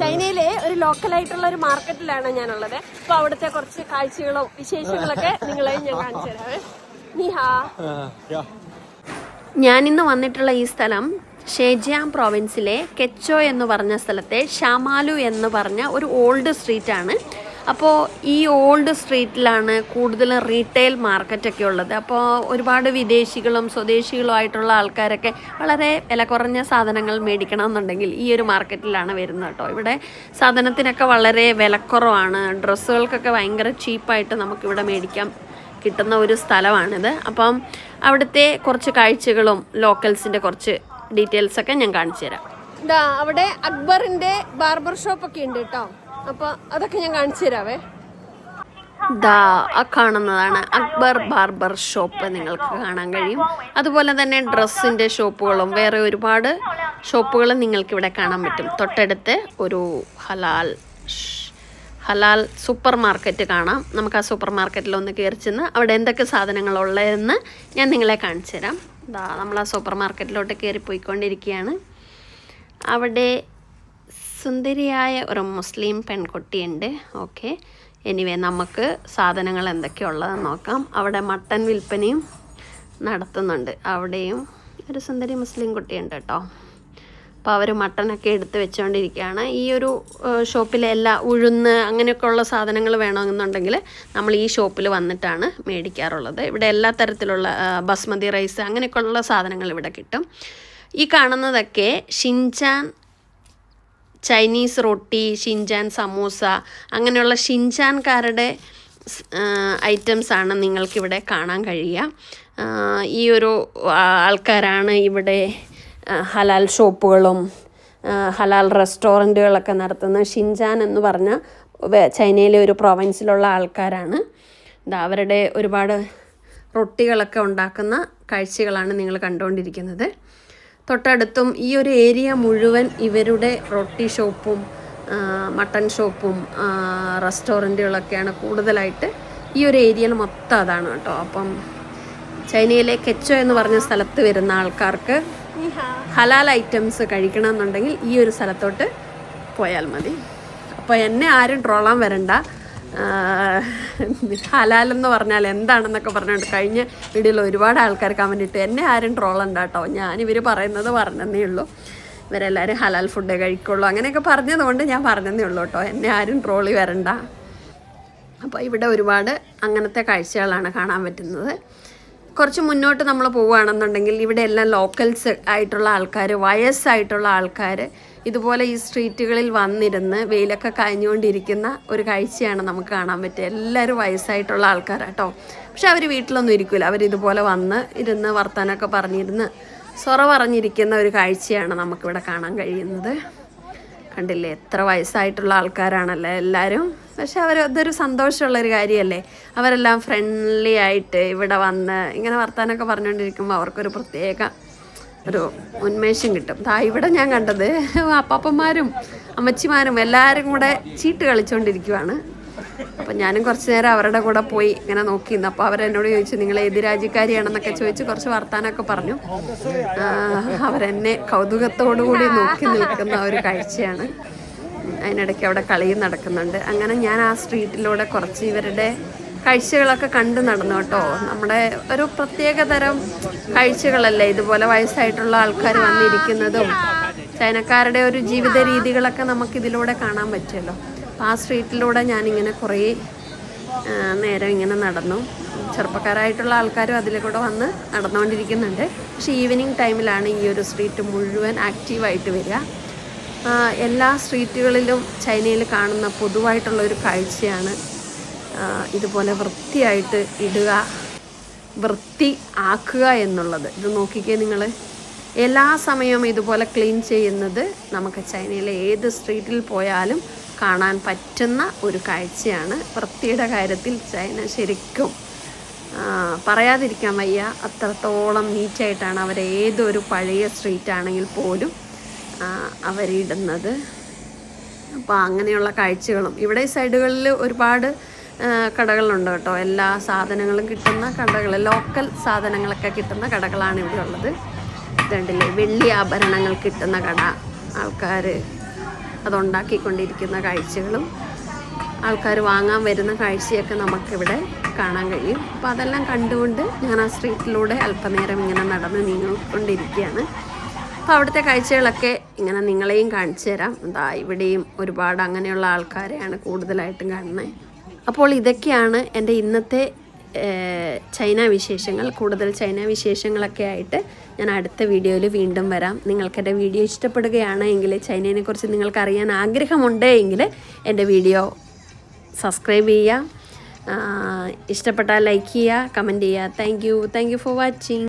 ചൈനയിലെ ഒരു ലോക്കൽ ആയിട്ടുള്ള ഒരു മാർക്കറ്റിലാണ് ഞാനുള്ളത്. അപ്പൊ അവിടുത്തെ കുറച്ച് കാഴ്ചകളും വിശേഷങ്ങളൊക്കെ നിങ്ങളെ ഞാൻ കാണിച്ചു തരാവേ ഞാൻ ഇന്ന് വന്നിട്ടുള്ള ഈ സ്ഥലം ഷേജിയാം പ്രോവിൻസിലെ കെച്ചോ എന്ന് പറഞ്ഞ സ്ഥലത്തെ ഷാമാലു എന്ന് പറഞ്ഞ ഒരു ഓൾഡ് സ്ട്രീറ്റ് ആണ്. അപ്പോൾ ഈ ഓൾഡ് സ്ട്രീറ്റിലാണ് കൂടുതലും റീറ്റെയിൽ മാർക്കറ്റൊക്കെ ഉള്ളത്. അപ്പോൾ ഒരുപാട് വിദേശികളും സ്വദേശികളും ആയിട്ടുള്ള ആൾക്കാരൊക്കെ വളരെ വില കുറഞ്ഞ സാധനങ്ങൾ മേടിക്കണം എന്നുണ്ടെങ്കിൽ ഈ ഒരു മാർക്കറ്റിലാണ് വരുന്നത് കേട്ടോ. ഇവിടെ സാധനത്തിനൊക്കെ വളരെ വിലക്കുറവാണ് ഡ്രസ്സുകൾക്കൊക്കെ ഭയങ്കര ചീപ്പായിട്ട് നമുക്കിവിടെ മേടിക്കാം കിട്ടുന്ന ഒരു സ്ഥലമാണിത്. അപ്പം അവിടുത്തെ കുറച്ച് കാഴ്ചകളും ലോക്കൽസിന്റെ കുറച്ച് ഡീറ്റെയിൽസൊക്കെ ഞാൻ കാണിച്ചു തരാം അവിടെ അക്ബറിന്റെ ബാർബർ ഷോപ്പ് ഒക്കെ ഉണ്ട് കേട്ടോ. അപ്പൊ അതൊക്കെ ഞാൻ കാണിച്ചു തരാവേ. ആ കാണുന്നതാണ് അക്ബർ ബാർബർ ഷോപ്പ് നിങ്ങൾക്ക് കാണാൻ കഴിയും. അതുപോലെ തന്നെ ഡ്രസ്സിന്റെ ഷോപ്പുകളും. വേറെ ഒരുപാട് ഷോപ്പുകളും നിങ്ങൾക്ക് ഇവിടെ കാണാൻ പറ്റും. തൊട്ടടുത്ത് ഒരു ഹലാൽ ഹലാൽ സൂപ്പർ മാർക്കറ്റ് കാണാം. നമുക്ക് ആ സൂപ്പർ മാർക്കറ്റിൽ ഒന്ന് കയറി ചെന്ന് അവിടെ എന്തൊക്കെ സാധനങ്ങളുള്ളതെന്ന് ഞാൻ നിങ്ങളെ കാണിച്ചു തരാം. നമ്മൾ ആ സൂപ്പർ മാർക്കറ്റിലോട്ട് കയറി പോയിക്കൊണ്ടിരിക്കുകയാണ് അവിടെ സുന്ദരിയായ ഒരു മുസ്ലിം പെൺകുട്ടിയുണ്ട്. ഓക്കെ. എനിവേ നമുക്ക് സാധനങ്ങൾ എന്തൊക്കെയുള്ളതെന്ന് നോക്കാം. അവിടെ മട്ടൻ വിൽപ്പനയും നടത്തുന്നുണ്ട്. അവിടെയും ഒരു സുന്ദരി മുസ്ലിം കുട്ടിയുണ്ട് കേട്ടോ. അപ്പോൾ അവർ മട്ടനൊക്കെ എടുത്ത് വെച്ചുകൊണ്ടിരിക്കുകയാണ് ഈ ഒരു ഷോപ്പിലെ എല്ലാ ഉഴുന്ന് അങ്ങനെയൊക്കെ ഉള്ള സാധനങ്ങൾ വേണമെന്നുണ്ടെങ്കിൽ നമ്മൾ ഈ ഷോപ്പിൽ വന്നിട്ടാണ് മേടിക്കാറുള്ളത്. ഇവിടെ എല്ലാ തരത്തിലുള്ള ബസ്മതി റൈസ് അങ്ങനെയൊക്കെയുള്ള സാധനങ്ങൾ ഇവിടെ കിട്ടും. ഈ കാണുന്നതൊക്കെ ഷിൻചാൻ ചൈനീസ് റൊട്ടി ഷിൻചാൻ സമൂസ അങ്ങനെയുള്ള ഷിൻചാൻകാരുടെ ഐറ്റംസാണ് നിങ്ങൾക്കിവിടെ കാണാൻ കഴിയുക. ഈ ഒരു ആൾക്കാരാണ് ഇവിടെ ഹലാൽ ഷോപ്പുകളും ഹലാൽ റെസ്റ്റോറന്റുകളൊക്കെ നടത്തുന്ന ഷിൻചാൻ എന്ന് പറഞ്ഞ ചൈനയിലെ ഒരു പ്രൊവിൻസിലുള്ള ആൾക്കാരാണ്. അവരുടെ ഒരുപാട് റൊട്ടികളൊക്കെ ഉണ്ടാക്കുന്ന കാഴ്ചകളാണ് നിങ്ങൾ കണ്ടുകൊണ്ടിരിക്കുന്നത്. തൊട്ടടുത്തും ഈ ഒരു ഏരിയ മുഴുവൻ ഇവരുടെ റൊട്ടി ഷോപ്പും മട്ടൺ ഷോപ്പും റെസ്റ്റോറന്റുകളൊക്കെയാണ് കൂടുതലായിട്ട് ഈ ഒരു ഏരിയയിൽ മൊത്തം അതാണ് കേട്ടോ. അപ്പം ചൈനയിലെ കെച്ചോ എന്ന് പറഞ്ഞ സ്ഥലത്ത് വരുന്ന ആൾക്കാർക്ക് ഹലാൽ ഐറ്റംസ് കഴിക്കണമെന്നുണ്ടെങ്കിൽ ഈ ഒരു സ്ഥലത്തോട്ട് പോയാൽ മതി. അപ്പോൾ എന്നെ ആരും ട്രോളാൻ വരണ്ട. ഹലാൽ എന്ന് പറഞ്ഞാൽ എന്താണെന്നൊക്കെ പറഞ്ഞുകൊണ്ട് കഴിഞ്ഞ വീഡിയോയിൽ ഒരുപാട് ആൾക്കാർ കമന്റ് ഇട്ട്. എന്നെ ആരും ട്രോളണ്ട കേട്ടോ. ഞാനിവർ പറയുന്നത് പറഞ്ഞതേ ഉള്ളൂ. ഇവരെല്ലാവരും ഹലാൽ ഫുഡേ കഴിക്കുള്ളൂ. അങ്ങനെയൊക്കെ പറഞ്ഞതുകൊണ്ട് ഞാൻ പറഞ്ഞതേ ഉള്ളൂ കേട്ടോ. എന്നെ ആരും ട്രോളി വരണ്ട. അപ്പോൾ ഇവിടെ ഒരുപാട് അങ്ങനത്തെ കാഴ്ചകളാണ് കാണാൻ പറ്റുന്നത്. കുറച്ച് മുന്നോട്ട് നമ്മൾ പോവുകയാണെന്നുണ്ടെങ്കിൽ ഇവിടെ എല്ലാം ലോക്കൽസ് ആയിട്ടുള്ള ആൾക്കാർ വയസ്സായിട്ടുള്ള ആൾക്കാർ ഇതുപോലെ ഈ സ്ട്രീറ്റുകളിൽ വന്നിരുന്ന് വെയിലൊക്കെ കഴിഞ്ഞുകൊണ്ടിരിക്കുന്ന ഒരു കാഴ്ചയാണ് നമുക്ക് കാണാൻ പറ്റുക. എല്ലാവരും വയസ്സായിട്ടുള്ള ആൾക്കാരാട്ടോ പക്ഷെ അവർ വീട്ടിലൊന്നും ഇരിക്കില്ല അവർ ഇതുപോലെ വന്ന് ഇരുന്ന് വർത്താനമൊക്കെ പറഞ്ഞിരുന്ന് സൊറ പറഞ്ഞിരിക്കുന്ന ഒരു കാഴ്ചയാണ് നമുക്കിവിടെ കാണാൻ കഴിയുന്നത്. കണ്ടില്ലേ? എത്ര വയസ്സായിട്ടുള്ള ആൾക്കാരാണല്ലേ എല്ലാവരും? പക്ഷെ അവർ അതൊരു സന്തോഷമുള്ളൊരു കാര്യമല്ലേ? അവരെല്ലാം ഫ്രണ്ട്ലി ആയിട്ട് ഇവിടെ വന്ന് ഇങ്ങനെ വർത്താനൊക്കെ പറഞ്ഞുകൊണ്ടിരിക്കുമ്പോൾ അവർക്കൊരു പ്രത്യേക ഒരു ഉന്മേഷം കിട്ടും. ദാ ഇവിടെ ഞാൻ കണ്ടത് അപ്പാപ്പന്മാരും അമ്മച്ചിമാരും എല്ലാവരും കൂടെ ചീട്ട് കളിച്ചുകൊണ്ടിരിക്കുവാണ് അപ്പം ഞാനും കുറച്ച് നേരം അവരുടെ കൂടെ പോയി ഇങ്ങനെ നോക്കിയിരുന്നു അപ്പോൾ അവരെന്നോട് ചോദിച്ചു നിങ്ങൾ ഏത് രാജ്യക്കാരിയാണെന്നൊക്കെ ചോദിച്ച് കുറച്ച് വർത്താനമൊക്കെ പറഞ്ഞു. അവരെന്നെ കൗതുകത്തോടു കൂടി നോക്കി നിൽക്കുന്ന ഒരു കാഴ്ചയാണ്. അതിനിടയ്ക്ക് അവിടെ കളിയും നടക്കുന്നുണ്ട്. അങ്ങനെ ഞാൻ ആ സ്ട്രീറ്റിലൂടെ കുറച്ച് ഇവരുടെ കാഴ്ചകളൊക്കെ കണ്ടു നടന്നു കേട്ടോ. നമ്മുടെ ഒരു പ്രത്യേക തരം കാഴ്ചകളല്ലേ ഇതുപോലെ വയസ്സായിട്ടുള്ള ആൾക്കാർ വന്നിരിക്കുന്നതും. ചൈനക്കാരുടെ ഒരു ജീവിത രീതികളൊക്കെ നമുക്കിതിലൂടെ കാണാൻ പറ്റുമല്ലോ. അപ്പോൾ ആ സ്ട്രീറ്റിലൂടെ ഞാനിങ്ങനെ കുറേ നേരം ഇങ്ങനെ നടന്നു. ചെറുപ്പക്കാരായിട്ടുള്ള ആൾക്കാരും അതിലെ കൂടെ വന്ന് നടന്നുകൊണ്ടിരിക്കുന്നുണ്ട്. പക്ഷേ ഈവനിങ് ടൈമിലാണ് ഈ ഒരു സ്ട്രീറ്റ് മുഴുവൻ ആക്റ്റീവായിട്ട് വരിക. എല്ലാ സ്ട്രീറ്റുകളിലും ചൈനയിൽ കാണുന്ന പൊതുവായിട്ടുള്ള ഒരു കാഴ്ചയാണ് ഇതുപോലെ വൃത്തിയായിട്ട് ഇടുക വൃത്തി ആക്കുക എന്നുള്ളത്. ഇത് നോക്കിക്കേ നിങ്ങൾ എല്ലാ സമയവും ഇതുപോലെ ക്ലീൻ ചെയ്യുന്നത് നമുക്ക് ചൈനയിലെ ഏത് സ്ട്രീറ്റിൽ പോയാലും കാണാൻ പറ്റുന്ന ഒരു കാഴ്ചയാണ്. വൃത്തിയുടെ കാര്യത്തിൽ ചൈന ശരിക്കും പറയാതിരിക്കാൻ വയ്യ. അത്രത്തോളം നീറ്റായിട്ടാണ് അവർ ഏതൊരു പഴയ സ്ട്രീറ്റ് ആണെങ്കിൽ പോലും അവരിടുന്നത്. അപ്പോൾ അങ്ങനെയുള്ള കാഴ്ചകളും. ഇവിടെ സൈഡുകളിൽ ഒരുപാട് കടകളുണ്ട് കേട്ടോ. എല്ലാ സാധനങ്ങളും കിട്ടുന്ന കടകൾ ലോക്കൽ സാധനങ്ങളൊക്കെ കിട്ടുന്ന കടകളാണ് ഇവിടെ ഉള്ളത്. ഇതുണ്ടല്ലേ വെള്ളി ആഭരണങ്ങൾ കിട്ടുന്ന കട. ആൾക്കാർ അതുണ്ടാക്കിക്കൊണ്ടിരിക്കുന്ന കാഴ്ചകളും ആൾക്കാർ വാങ്ങാൻ വരുന്ന കാഴ്ചയൊക്കെ നമുക്കിവിടെ കാണാൻ കഴിയും. അപ്പോൾ അതെല്ലാം കണ്ടുകൊണ്ട് ഞാൻ ആ സ്ട്രീറ്റിലൂടെ അല്പനേരം ഇങ്ങനെ നടന്ന് നീങ്ങിക്കൊണ്ടിരിക്കുകയാണ്. അപ്പോൾ അവിടുത്തെ കാഴ്ചകളൊക്കെ ഇങ്ങനെ നിങ്ങളെയും കാണിച്ചു തരാം. എന്താ ഇവിടെയും ഒരുപാട് അങ്ങനെയുള്ള ആൾക്കാരെയാണ് കൂടുതലായിട്ടും കാണുന്നത് അപ്പോൾ ഇതൊക്കെയാണ് എന്റെ ഇന്നത്തെ ചൈന വിശേഷങ്ങൾ. കൂടുതൽ ചൈന വിശേഷങ്ങളൊക്കെ ആയിട്ട് ഞാൻ അടുത്ത വീഡിയോയിൽ വീണ്ടും വരാം. നിങ്ങൾക്ക് എന്റെ വീഡിയോ ഇഷ്ടപ്പെടുകയാണ് എങ്കിൽ ചൈനയെ കുറിച്ച് നിങ്ങൾക്ക് അറിയാൻ ആഗ്രഹമുണ്ട് എങ്കിൽ എന്റെ വീഡിയോ സബ്സ്ക്രൈബ് ചെയ്യുക. ഇഷ്ടപ്പെട്ടാൽ ലൈക്ക് ചെയ്യുക കമന്റ് ചെയ്യുക. Thank you. Thank you for watching.